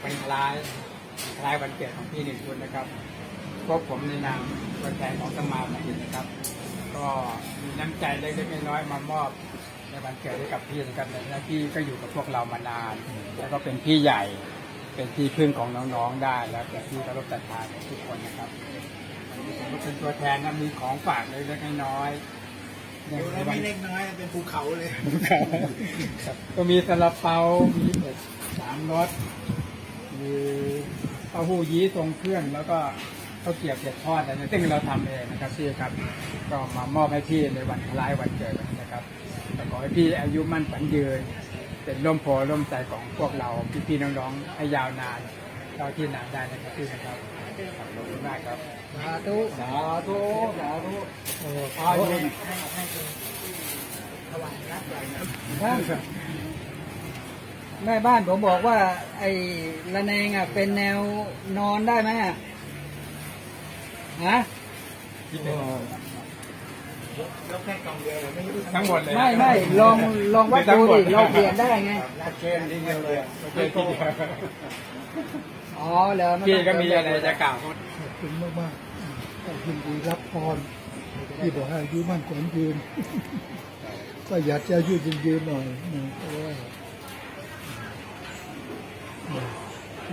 เป็นคล้ายคล้ายวันเกิดของพี่หนึ่งคนนะครับพวกผมในนามตัวแทนของสมาบัณฑิตนะครับ ก็มีน้ำใจเล็กๆน้อยๆมามอบในวันเกิดให้กับพี่นะครับในหน้าที่ก็อยู่กับพวกเรามานาน แล้วก็เป็นพี่ใหญ่เป็นที่พึ่งของน้องๆได้แล้วเป็นที่เคารพศรัทธาของทุกคนนะครับวันนี้ผมก็เป็นตัวแทนนะมีของฝากเล็กๆน้อยๆดูแล้วไม่เล็กน้อยเป็นภูเขาเลยครับก็มีซาลาเปามีเผ็ดสามรส มีเต้าหู้ยี้ทรงเครื่องแล้วก็ข้าวเกรี๊ยวเผ็ดทอดอะไรซึ่งเราทำเองนะครับพี่ครับ ก็มามอบให้พี่ในวันคล้ายวันเกิดนะครับแต่ขอให้พี่อายุมั่นขวัญยืนเป็นร่มโพร่มใจของพวกเราพี่ๆน้องๆให้ยาวนานเท่าที่นานได้นะครับพี่นะครับขอบคุณมากครับสาธุสาธุสาธุโอ้อายุให้ให้ให้ถวายรับใหญ่นะ แม่บ้านผมบอกว่า ไอ้ระแนงอะ เป็นแนวนอนได้ไหมอะฮะยกแค่กองเดียวไม่ทั้งหมดเลยไม่ไม่ลองลองวัดดูดิเราเปลี่ยนได้ไงรัดเกณฑ์ทีเดียวเลยโอเคพี่เดียวอ๋อเหรอพี่ก็มีอะไรจะกล่าวขอบคุณมากมากยินดีรับพรที่บอกให้อายุมั่นขวัญยืน ก็อยากจะอายุยืนยืนหน่อยนะ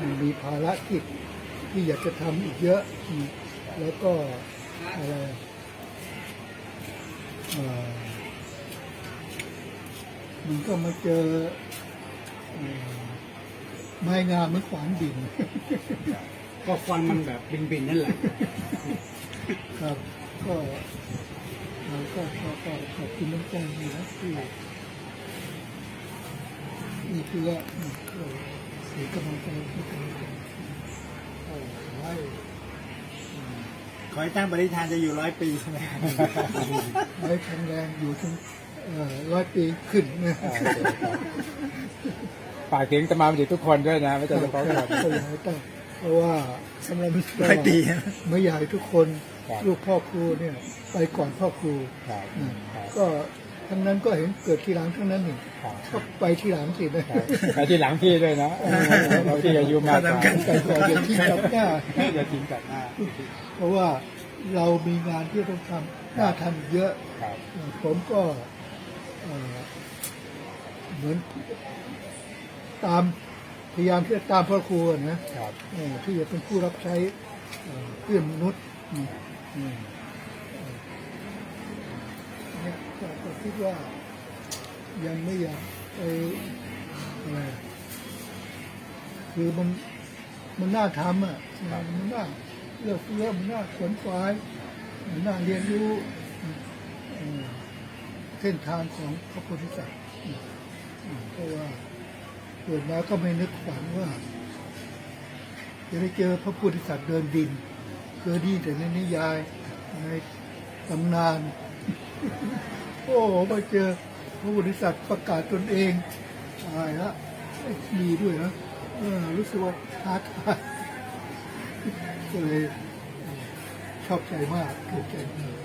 มันมีภารกิจที่อยากจะทำอีกเยอะอืมแล้วก็อะไรเอ่อมันก็มาเจอเอ่อไม้งามเหมือนขวานดิน ก็ฟันมันแบบบินๆนั่นแหละ ครับ ก็เราก็ก็ก็ขอบคุณน้ำใจนะที่นี่คือว่านี่ก็ เสียกำลังใจที่กันและกันก็ขอให้ขอให้ตั้งปฏิฐานจะอยู่ร้อยปีใช่ไหมขอให้แข็งแรงอยู่ถึงเอ่อร้อยปีขึ้นนะฝากถึงสมาชิกทุกคนด้วยนะไม่ใช่เฉพาะคนก็อยากให้ตั้งเพราะว่าสำหรับมิสเตอร้อยร์ปีไม่อยากให้ทุกคนครับลูกพ่อครูเนี่ย ไปก่อนพ่อครูครับนะครับก็ ทั้งนั้นก็เห็นเกิดทีหลังทั้งนั้นนี่ครับก็ไปทีหลังสินะครับไปที่หลังพี่ด้วยนะเราที่อายุมากกว่าสำคัญไปก่อนเดี๋ยวที่กลับหน้าจะทิ้งกลับหน้าเพราะว่าเรามีงานที่ต้องทำน่าทำอีกเยอะ ครับผมก็เอ่อเหมือนตามพยายามที่จะตามพ่อครูอะนะครับ เอ่อที่จะเป็นผู้รับใช้เอ่อเพื่อนมนุษย์อืมอืมเอ่อ ก็คิดว่ายังไม่อยากไปอะไรคือมันมันน่าทำอะมันน่าเลือกเลือกมันน่าขวนขวายมันน่าเรียนรู้เส้นทางของพระพธิสัตว์อืมอืมเพราะว่าเกิดมาก็ไม่นึกฝันว่าจะได้เจอพระโพธิสัตว์เดินดินเคยดีแต่ในนิยายในตำนาน โอ้โหมาเจอพระโพธิสัตว์ประกาศตนเองตายละมีด้วยนะเออรู้สึกว่าท้าทายก็เลยชอบใจมากถูกใจมาก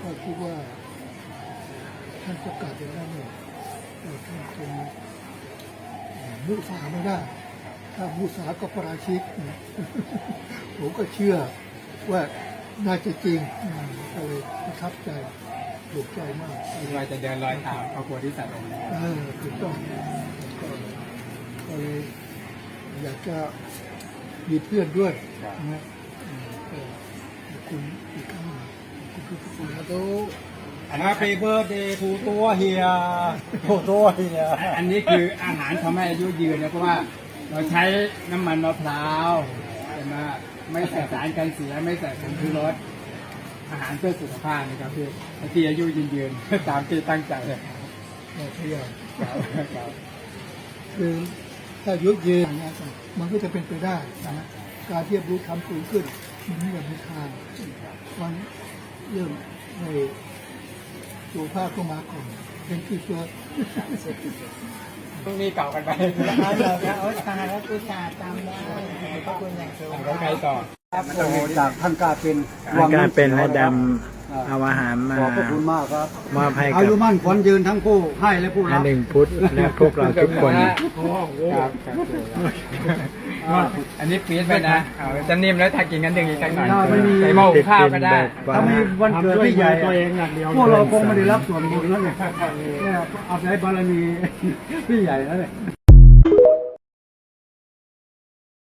ก็คิดว่าท่านประกาศอย่างนั้นเนี่ยท่านคงมุสาไม่ได้ ถ้ามุสาก็ประราชิกผมก็เชื่อว่าน่าจะจริงก็เลยประทับใจ ถูกใจมากเราจะเดินรอยตามพระโพธิสัตว์องค์นี้เออถูกต้องก็ก็เลยอยากจะมีเพื่อนด้วยนะอืมก็ขอบคุณอีกครั้งหนึ่งขอบคุณทุกคนสาธุ Happy birthday to ตัวเฮียโอ้ตัวเฮียอันนี้คืออาหารทำให้อายุยืนนะเพราะว่าเราใช้น้ำมันมะพร้าวใช่ไหมไม่ใส่สารกันเสียไม่ใส่ผงชูรส อาหารเพื่อสุขภาพนะครับพี่ให้ที่อายุยืนยืนๆตามที่ตั้งใจเลยเราพยายามครับครับคือถ้ายุยืนนะมันก็จะเป็นไปได้นะการที่จะรู้ทำสูงขึ้นมันไม่มีทางมันเริ่มในสุขภาพก็มาก่อนเป็นที่เชื่อพรุ่งนี้เก่ากันไปเอาเหรอครับโอ้ตายแล้วกูชาจำได้ขอบคุณอย่างสูงแล้วใครต่อ ครับโอ้โหจากท่านกาเป็นอาการเป็นและดเอาอาหารมาขอบพระคุณมากครับมอบให้อากับยุมั่นขวัญยืนทั้งผู้ให้และผู้อัรันบหนึ่งพุทธและพวกเราทุกคนครับอ่าอันนี้ปี๊ดไปนะเอาจะนิ่มแล้วถ้ากินกันดึงอีกสักหน่อยถ้าไม่มีใส่หม้อหุงข้าวก็ได้ถ้าไม่วันเกิดพี่ใหญ่พวกเราคงไม่ได้รับส่วนบุญแล้วเนี่ยเนี่ยเอาใจบารมีพี่ใหญ่แล้วเนี่ย